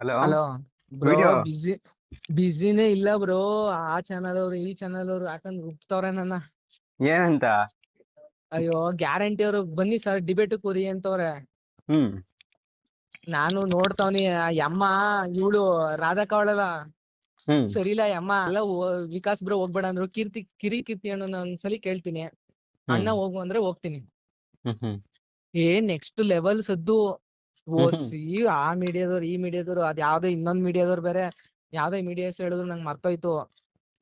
Hello hello bro busy busy ಇಲ್ಲ bro ಆ channel ಅವ್ರು ಈ ಚಾನಲ್ ಅವ್ರು ಹಾಕೊಂಡ್ ರುಬ್ತವ್ರೆ ನನ್ನ. ಏನಂತ? ಅಯ್ಯೋ ಗ್ಯಾರಂಟಿ ಅವ್ರು ಬನ್ನಿ ಸರ್ ಡಿಬೇಟ್ ಕೊರಿ ಅಂತವ್ರೆ. ಹ್ಮ್. ನಾನು ನೋಡ್ತಾವ್ನಿ ಯಮ್ಮ ಇವಳು ರಾಧಾ ಅವಳಲ್ಲ. ಹ್ಮ್. ಸರಿಲ್ಲ ಯಮ್ಮ ಅಲ್ಲ ವಿಕಾಸ್ ಬ್ರೋ ಹೋಗ್ಬೇಡ ಅಂದ್ರು ಕೀರ್ತಿ ಕಿರಿ ಕೀರ್ತಿ ಅಣ್ಣ ಒಂದ್ಸಲಿ ಕೇಳ್ತೀನಿ. ಅಣ್ಣ ಹೋಗು ಅಂದ್ರೆ ಹೋಗ್ತೀನಿ. ಹ್ಮ್ ಹ್ಮ್. ಏ ನೆಕ್ಸ್ಟ್ ಲೆವೆಲ್ ಸದ್ದು. ಓಸಿ ಆ ಮೀಡಿಯಾದವ್ರು ಈ ಮೀಡಿಯಾದವ್ರು ಅದ್ ಯಾವ್ದೋ ಇನ್ನೊಂದ್ ಮೀಡಿಯಾದವ್ರು ಬೇರೆ ಯಾವ್ದೋ ಮೀಡಿಯಾಸ್ ಹೇಳಿದ್ರು ನಂಗೆ ಮರ್ತೋಯ್ತು.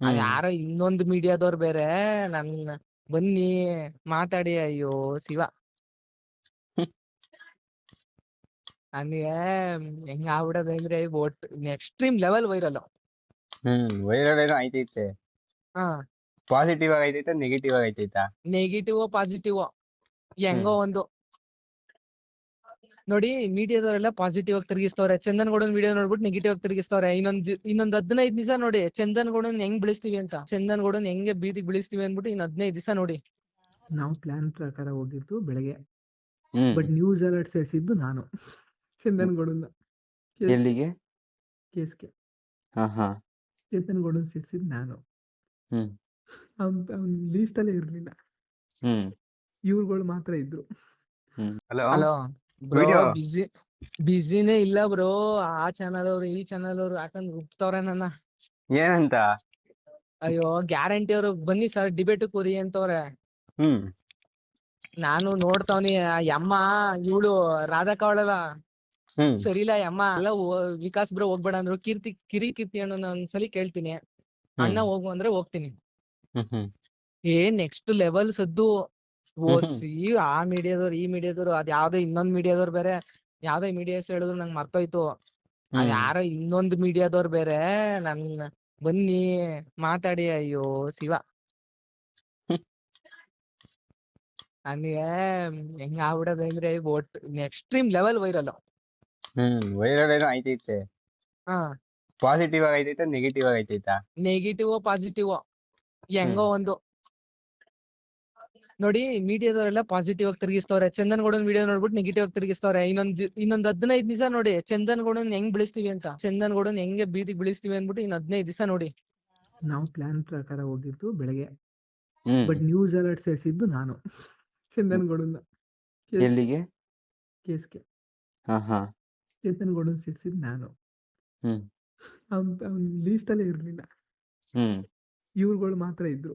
ಅದ್. ಯಾರೋ ಇನ್ನೊಂದ್ ಮೀಡಿಯಾದವ್ರು ಬೇರೆ ನನ್ ಬನ್ನಿ ಮಾತಾಡಿ ಅಯ್ಯೋ ಶಿವ. ನನ್ಗೆ ಹೆಂಗ್ ಆಗ್ಬಿಡೋದು ಅಂದ್ರೆ ಒಟ್ extreme level viral hmm viral ಏನೋ ಆಯ್ತೈತೆ. ಹಾ. ಪಾಸಿಟಿವ್ ಆಗಿ ನೆಗೆಟಿವ್ ಆಗಿ ಐತೈತಾ ನೆಗೆಟಿವ್ ಪಾಸಿಟಿವ್ ಹೆಂಗೋ. ಒಂದು. ನೋಡಿ ಮೀಡಿಯಾದವರೆಲ್ಲ ಪಾಸಿಟಿವ್ ಆಗಿ ತಿರುಗಿಸ್ತವ್ರೆ. ಚಂದನ್ ಗೌಡನ್ ವಿಡಿಯೋ ನೋಡ್ಬಿಟ್ಟು ನೆಗೆಟಿವ್ ಆಗಿ ತಿರುಗಿಸ್ತವ್ರೆ. ಇನ್ನೊಂದ್ ಇನ್ನೊಂದ್ ಹದಿನೈದು ದಿವಸ ನೋಡಿ ಚಂದನ್ ಗೌಡನ್ ಹೆಂಗ್ ಬೆಳೆಸ್ತೀವಿ ಅಂತ. ಚಂದನ್ ಗೌಡನ್ ಹೆಂಗೆ ಬೀದಿಗೆ ಬೆಳೆಸ್ತೀವಿ ಅಂದ್ಬಿಟ್ಟು ಇನ್ ಹದಿನೈದು ದಿವಸ ನೋಡಿ. ನಾವು ಪ್ಲಾನ್ ಪ್ರಕಾರ ಹೋಗಿದ್ದು ಬೆಳಗ್ಗೆ. ಬಟ್ ನ್ಯೂಸ್ ಅಲರ್ಟ್ ಸೇರಿಸಿದ್ದು ನಾನು. ಚಂದನ್ ಗೌಡನ್ ಎಲ್ಲಿಗೆ? ಕೇಸ್ಗೆ. ಚಂದನ್ ಗೌಡನ್ ಸೇರಿಸಿದ್ದು ನಾನು. ಅವ್ನ ಲೀಸ್ಟ್ ಅಲ್ಲೇ ಇರ್ಲಿಲ್ಲ. ಹ್ಮ್. ಇವ್ರುಗಳು ಮಾತ್ರ ಇದ್ರು. ಹಲೋ ಬ್ರೋ ಬಿಸಿ ಬಿಸಿನೇ ಇಲ್ಲ ಬ್ರೋ ಆ ಚಾನಲ್ ಅವ್ರು ಈ ಚಾನಲ್ ಅವ್ರು ಹಾಕೊಂಡ್ ರುಬ್ತವ್ರೆ ನನ್ನ. ಏನಂತ? ಅಯ್ಯೋ ಗ್ಯಾರಂಟಿ ಅವ್ರು ಬನ್ನಿ ಸರ್ ಡಿಬೇಟ್ ಕೊರಿ ಅಂತವ್ರೆ. ಹ್ಮ್. ನಾನು ನೋಡ್ತಾವ್ನಿ ಯಮ್ಮ ಇವಳು ರಾಧಾ ಅವಳಲ್ಲ ಹ್ಮ್ ಸರಿಲ್ಲ ಯಮ್ಮ ಅಲ್ಲ ವಿಕಾಸ್ ಬ್ರೋ ಹೋಗ್ಬೇಡ ಅಂದ್ರು ಕೀರ್ತಿ ಕಿರಿ ಕೀರ್ತಿ ಅಣ್ಣ ಒಂದ್ಸಲಿ ಕೇಳ್ತೀನಿ. ಅಣ್ಣ. ಹೋಗು ಅಂದ್ರೆ ಹೋಗ್ತೀನಿ. ಹ್ಮ್ ಹ್ಮ್. ಏ ನೆಕ್ಸ್ಟ್ ಲೆವೆಲ್ ಸದ್ದು. ಓಸಿ ಆ ಮೀಡಿಯಾದವ್ರು ಈ ಮೀಡಿಯಾದವ್ರು ಅದ್ ಯಾವ್ದೋ ಇನ್ನೊಂದ್ ಮೀಡಿಯಾದವ್ರು ಬೇರೆ ಯಾವ್ದೋ ಮೀಡಿಯಾಸ್ ಹೇಳಿದ್ರು ನಂಗೆ ಮರ್ತೋಯ್ತು. ಅದ್. ಯಾರೋ ಇನ್ನೊಂದ್ ಮೀಡಿಯಾದವ್ರು ಬೇರೆ ನನ್ ಬನ್ನಿ ಮಾತಾಡಿ ಅಯ್ಯೋ ಶಿವ. ನನಗೆ ಹೆಂಗ್ ಆಗ್ಬಿಡೋದು ಅಂದ್ರೆ ಒಟ್ extreme level viral hmm viral ಏನೋ ಆಯ್ತೈತೆ. ಹಾ. ಪಾಸಿಟಿವ್ ಆಗಿ ಐತೈತೆ ನೆಗೆಟಿವ್ ಆಗಿ ಐತೈತಾ ನೆಗೆಟಿವ್ ಪಾಸಿಟಿವ್ ಹೆಂಗೋ. ಒಂದು. ನೋಡಿ ಮೀಡಿಯಾದವರೆಲ್ಲ ಪಾಸಿಟಿವ್ ಆಗಿ ತಿರುಗಿಸ್ತವ್ರೆ. ಚಂದನ್ ಗೌಡನ್ ವಿಡಿಯೋ ನೋಡ್ಬಿಟ್ಟು ನೆಗೆಟಿವ್ ಆಗಿ ತಿರುಗಿಸ್ತವ್ರೆ. ಇನ್ನೊಂದ್ ಇನ್ನೊಂದ್ ಹದಿನೈದು ದಿವಸ ನೋಡಿ ಚಂದನ್ ಗೌಡನ್ ಹೆಂಗ್ ಬೆಳೆಸ್ತೀವಿ ಅಂತ. ಚಂದನ್ ಗೌಡನ್ ಹೆಂಗೆ ಬೀದಿಗೆ ಬೆಳೆಸ್ತೀವಿ ಅಂದ್ಬಿಟ್ಟು ಇನ್ ಹದಿನೈದು ದಿವಸ ನೋಡಿ. ನಾವು ಪ್ಲಾನ್ ಪ್ರಕಾರ ಹೋಗಿದ್ದು ಬೆಳಗ್ಗೆ. ಬಟ್ ನ್ಯೂಸ್ ಅಲರ್ಟ್ ಸೇರಿಸಿದ್ದು ನಾನು. ಚಂದನ್ ಗೌಡನ್ ಎಲ್ಲಿಗೆ? ಕೇಸ್ಗೆ. ಚಂದನ್ ಗೌಡನ್ ಸೇರಿಸಿದ್ ನಾನು. ಅವ್ನ ಲೀಸ್ಟ್ ಅಲ್ಲೇ ಇರ್ಲಿಲ್ಲ. ಹ್ಮ್. ಇವ್ರುಗಳು ಮಾತ್ರ ಇದ್ರು.